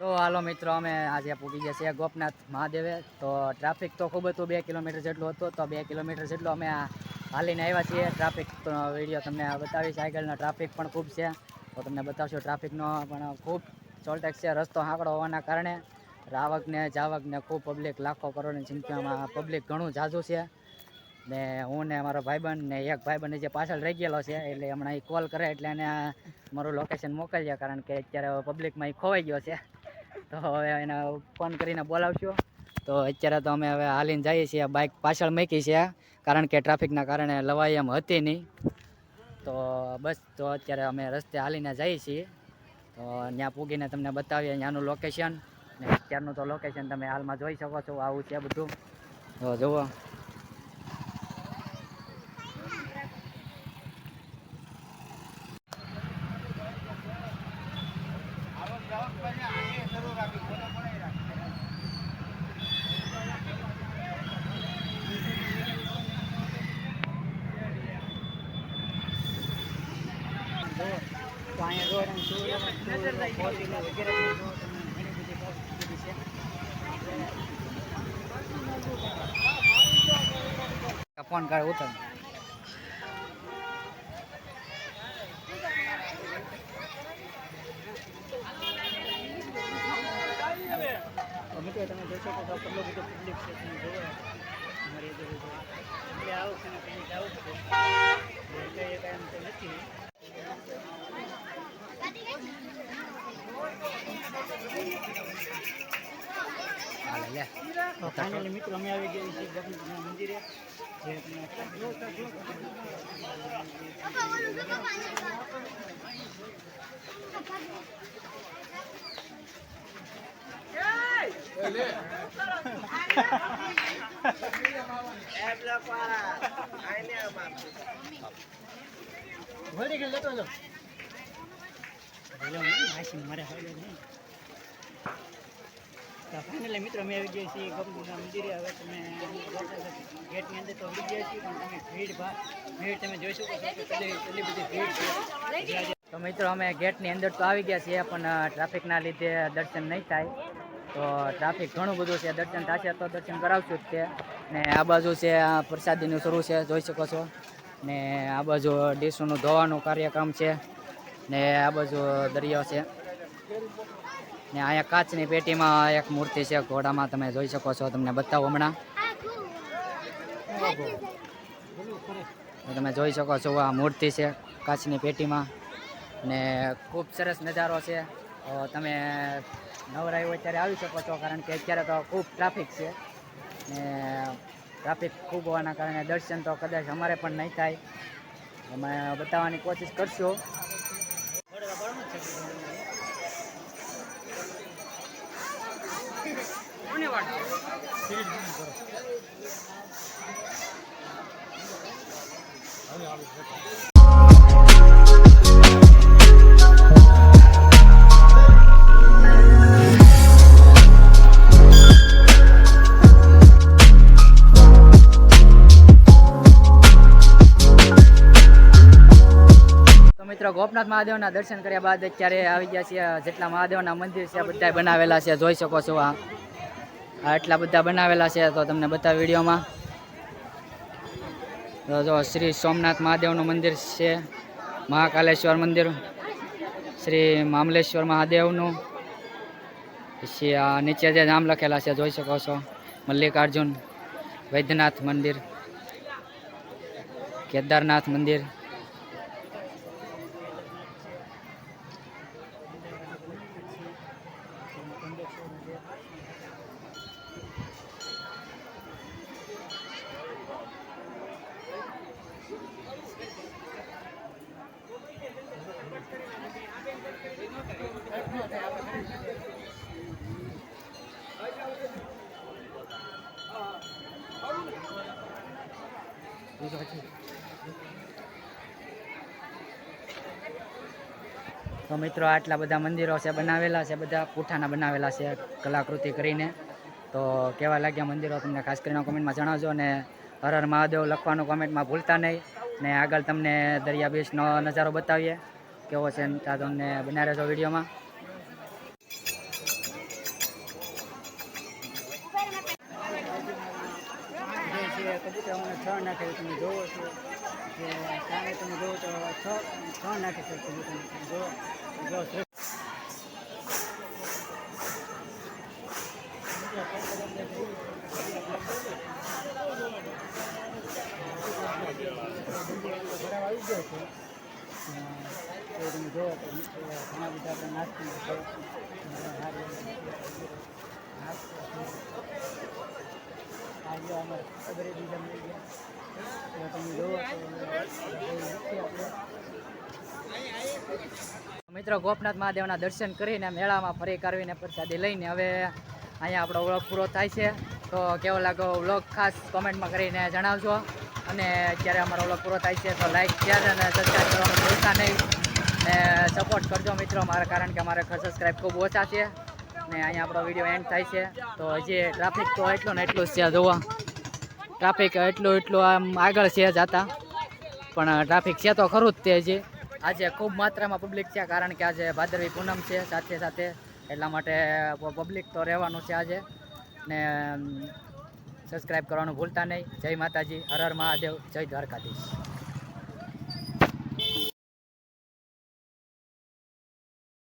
તો હાલો મિત્રો, અમે આજે પૂગી ગયા છીએ ગોપનાથ મહાદેવે. તો ટ્રાફિક તો ખૂબ હતું, બે કિલોમીટર જેટલું હતું, તો બે કિલોમીટર જેટલું અમે હાલીને આવ્યા છીએ. ટ્રાફિક વીડિયો તમને બતાવીશ, આગળનો ટ્રાફિક પણ ખૂબ છે. તો તમને બતાવશું ટ્રાફિકનો પણ ખૂબ ચોલટેક છે, રસ્તો આંકડો હોવાના કારણે. રાવકને, જાવકને ખૂબ પબ્લિક લાખો કરોડની સંખ્યામાં પબ્લિક ઘણું ઝાઝું છે. ને હું ને મારો ભાઈબંધ ને એક ભાઈબંધ જે પાછળ રહી ગયેલો છે, એટલે હમણાં એ કોલ કરે, એટલે એને મારું લોકેશન મોકલીએ કારણ કે અત્યારે પબ્લિકમાં એ ખોવાઈ ગયો છે. તો હવે એને ફોન કરીને બોલાવશો. તો અત્યારે તો અમે હવે હાલીને જઈએ છીએ. બાઇક પાછળ મૂકી છે. કારણ કે ટ્રાફિકના કારણે લવાઈ એમ હતી નહીં. તો બસ, તો અત્યારે અમે રસ્તે હાલીને જઈએ છીએ. તો ત્યાં પૂગીને તમને બતાવીએ ત્યાંનું લોકેશન ને અત્યારનું તો લોકેશન તમે હાલમાં જોઈ શકો છો. આવું છે બધું. તો જુઓ તો અહીંયા જો તમે two wheeler, two wheeler, four wheeler વગેરે જો તમે ઘણી બધી possibility છે ફોન કરે ઉતર. મિત્રો તમે જોશો બધો પબ્લિક છે તમે જોવો. અમારી એટલે આવું એટલે એ કાંઈ એમ તો નથી હાલે લે તો ફાઇનલી મિત્રો અમે આવી ગયા છીએ ગોપનાથના મંદિરે જે ગયો ભલે માસી મારે હવે નહીં તો ફાઇનલી મિત્રો અમે આવી ગયા છીએ ગોપીના મંદિરે. હવે તમે ગેટની અંદર તો આવી ગયા છીએ, પણ તમે ભીડ ભીડ તમે જોઈ શકો છો કે બધી ભીડ છે. તો મિત્રો અમે ગેટની અંદર તો આવી ગયા છીએ, પણ ટ્રાફિકના લીધે દર્શન નહીં થાય. તો ટ્રાફિક ઘણું બધું છે, દર્શન થશે તો દર્શન કરાવશું જ તે. ને આ બાજુ છે પ્રસાદીનું શરૂ છે, જોઈ શકો છો. ને આ બાજુ ડીશોનું ધોવાનું કાર્યક્રમ છે. ને આ બાજુ દરિયો છે. ને અહીંયા કાચની પેટીમાં એક મૂર્તિ છે, ઘોડામાં તમે જોઈ શકો છો, તમને બતાવો હમણાં. તમે જોઈ શકો છો, આ મૂર્તિ છે કાચની પેટીમાં. ને ખૂબ સરસ નજારો છે. તમે નવરાઈ હોય ત્યારે આવી શકો છો, કારણ કે અત્યારે તો ખૂબ ટ્રાફિક છે. ને ટ્રાફિક ખૂબ હોવાના કારણે દર્શન તો કદાચ અમારે પણ નહીં થાય. અમે બતાવવાની કોશિશ કરશું. મિત્રો ગોપનાથ મહાદેવના દર્શન કર્યા બાદ અત્યારે આવી ગયા છે જેટલા મહાદેવના મંદિર છે બધા બનાવેલા છે. જોઈ શકો છો આ. આ એટલા બધા બનાવેલા છે તો તમને બધા વિડીયોમાં. તો જો શ્રી સોમનાથ મહાદેવનું મંદિર છે, મહાકાલેશ્વર મંદિર. શ્રી મામલેશ્વર મહાદેવનું. પછી આ નીચે જે નામ લખેલા છે, જોઈ શકો છો. મલ્લિકાર્જુન વૈદ્યનાથ મંદિર, કેદારનાથ મંદિર. તો મિત્રો આટલા બધા મંદિરો છે બનાવેલા છે બધા પૂઠાના બનાવેલા છે કલાકૃતિ કરીને. તો કેવા લાગ્યા મંદિરો તમને? ખાસ કરીને કોમેન્ટમાં જણાવજો અને હર હર મહાદેવ લખવાનું કોમેન્ટમાં ભૂલતા નહીં. ને આગળ તમને દરિયા બીચનો નજારો બતાવીએ. કેવો છે ત્યાં તમને બના રહેજો વિડીયોમાં. છ નાખે તમે જોવો છો. છે ભરાવ મિત્રો, ગોપનાથ મહાદેવના દર્શન કરીને મેળામાં ફરી કરવીને પ્રસાદી લઈને હવે અહીંયા આપણો વ્લોગ પૂરો થાય છે. તો કેવો લાગો વ્લોગ, ખાસ કોમેન્ટમાં કરીને જણાવજો. અને અત્યારે અમારો વ્લોગ પૂરો થાય છે, તો લાઈક શેર અને સબસ્ક્રાઈબ કરવાનું ભૂલતા નહીં. ને સપોર્ટ કરજો મિત્રો મારા, કારણ કે અમારે સબસ્ક્રાઈબ ખૂબ ઓછા છે. ને અહીંયા આપણો વીડિયો એન્ડ થાય છે. તો હજી ટ્રાફિક તો એટલું ને એટલું જ છે, જોવા. ટ્રાફિક એટલું એટલું આમ આગળ છે જતા પણ ટ્રાફિક છે તો ખરું જ તે હજી આજે ખૂબ માત્રામાં પબ્લિક છે, કારણ કે આજે ભાદરવી પૂનમ છે, સાથે સાથે એટલા માટે પબ્લિક તો રહેવાનું છે આજે. ને સબસ્ક્રાઈબ કરવાનું ભૂલતા નહીં. જય માતાજી. હર હર મહાદેવ. જય દ્વારકાધીશ.